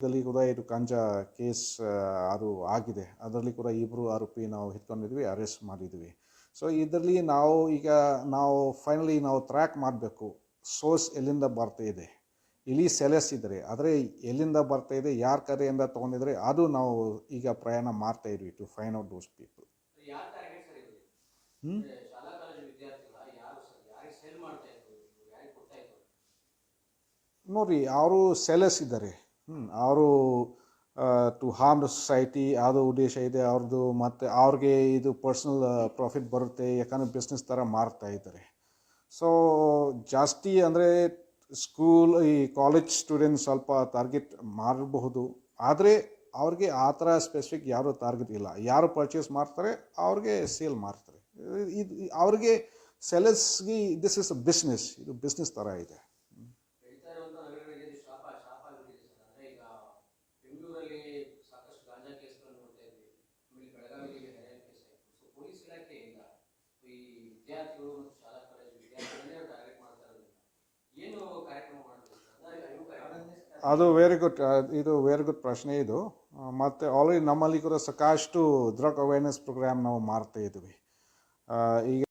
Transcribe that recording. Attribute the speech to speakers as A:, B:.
A: ಇದರಲ್ಲಿ ಕೂಡ ಇದು ಕಾಂಜಾ ಕೇಸ್ ಅದು ಆಗಿದೆ. ಅದರಲ್ಲಿ ಕೂಡ ಇಬ್ಬರು ಆರೋಪಿ ನಾವು ಹಿಡ್ಕೊಂಡಿದ್ವಿ ಅರೆಸ್ಟ್ ಮಾಡಿದ್ವಿ. ಸೊ ಇದರಲ್ಲಿ ನಾವು ಈಗ ನಾವು ಫೈನಲಿ ನಾವು ಟ್ರ್ಯಾಕ್ ಮಾಡಬೇಕು. ಸೋರ್ಸ್ ಎಲ್ಲಿಂದ ಬರ್ತಾ ಇದೆ? ಇಲ್ಲಿ ಸೆಲೆಸ್ ಇದ್ದಾರೆ ಆದರೆ ಎಲ್ಲಿಂದ ಬರ್ತಾ ಇದೆ ಯಾರ ಕಡೆಯಿಂದ ತೊಗೊಂಡಿದ್ರೆ ಅದು ನಾವು ಈಗ ಪ್ರಯಾಣ ಮಾಡ್ತಾ ಇದ್ವಿ to find out those people
B: ಇದ್ರು
A: ನೋಡ್ರಿ ಅವರು ಸೆಲೆಸ್ ಇದ್ದಾರೆ. ಹ್ಞೂ ಅವರು ಟು ಹಾರ್ಮ್ ದ ಸೊಸೈಟಿ ಅದು ಉದ್ದೇಶ ಇದೆ ಅವ್ರದ್ದು ಮತ್ತು ಅವ್ರಿಗೆ ಇದು ಪರ್ಸ್ನಲ್ ಪ್ರಾಫಿಟ್ ಬರುತ್ತೆ, ಯಾಕಂದರೆ ಬಿಸ್ನೆಸ್ ಥರ ಮಾರ್ತಾ ಇದ್ದಾರೆ ಸೊ ಜಾಸ್ತಿ ಅಂದರೆ ಸ್ಕೂಲ್ ಈ ಕಾಲೇಜ್ ಸ್ಟೂಡೆಂಟ್ ಸ್ವಲ್ಪ ಟಾರ್ಗೆಟ್ ಮಾಡಬಹುದು, ಆದರೆ ಅವ್ರಿಗೆ ಆ ಥರ ಸ್ಪೆಸಿಫಿಕ್ ಯಾರೂ ಟಾರ್ಗೆಟ್ ಇಲ್ಲ. ಯಾರು ಪರ್ಚೇಸ್ ಮಾಡ್ತಾರೆ, ಅವ್ರಿಗೆ ಸೇಲ್ ಮಾಡ್ತಾರೆ. ಇದು ಅವ್ರಿಗೆ ಸೆಲರ್ಸ್ಗೆ ದಿಸ್ ಇಸ್ ಅ ಬಿಸ್ನೆಸ್ ಇದು ಬಿಸ್ನೆಸ್ ಥರ ಇದೆ.
B: ಬೆಂಗಳೂರಲ್ಲಿ ಸಾಕಷ್ಟು ಗಾಂಜಾ ಕೇಸ್ಗಳನ್ನು ನೋಡ್ತಾ ಇದ್ವಿ. ಆಮೇಲೆ ಬೆಳಗಾವಿಯಲ್ಲಿ ಹೆರಾಯಿನ್ ಕೇಸ್ ಆಯಿತು. ಸೊ ಪೊಲೀಸ್ ಇಲಾಖೆಯಿಂದ ಈ ವಿದ್ಯಾರ್ಥಿಗಳು ಮತ್ತು ಶಾಲಾ ಕಾಲೇಜು ವಿದ್ಯಾರ್ಥಿಗಳನ್ನೇ ಟಾರ್ಗೆಟ್ ಮಾಡ್ತಾ ಏನು ಕಾರ್ಯಕ್ರಮ ಕಾರ್ಯಕ್ರಮ
A: ಅದು ವೆರಿ ಗುಡ್ ಇದು ವೆರಿ ಗುಡ್ ಪ್ರಶ್ನೆ ಇದು. ಮತ್ತು ಮತ್ತೆ ಆಲ್ರೆಡಿ ನಮ್ಮಲ್ಲಿ ಕೂಡ ಸಾಕಷ್ಟು ಡ್ರಗ್ ಅವೇರ್ನೆಸ್ ಪ್ರೋಗ್ರಾಮ್ ನಾವು ಮಾಡ್ತಾ ಇದ್ವಿ. ಈಗ